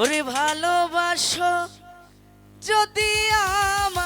ওরে ভালোবাসো যদি আম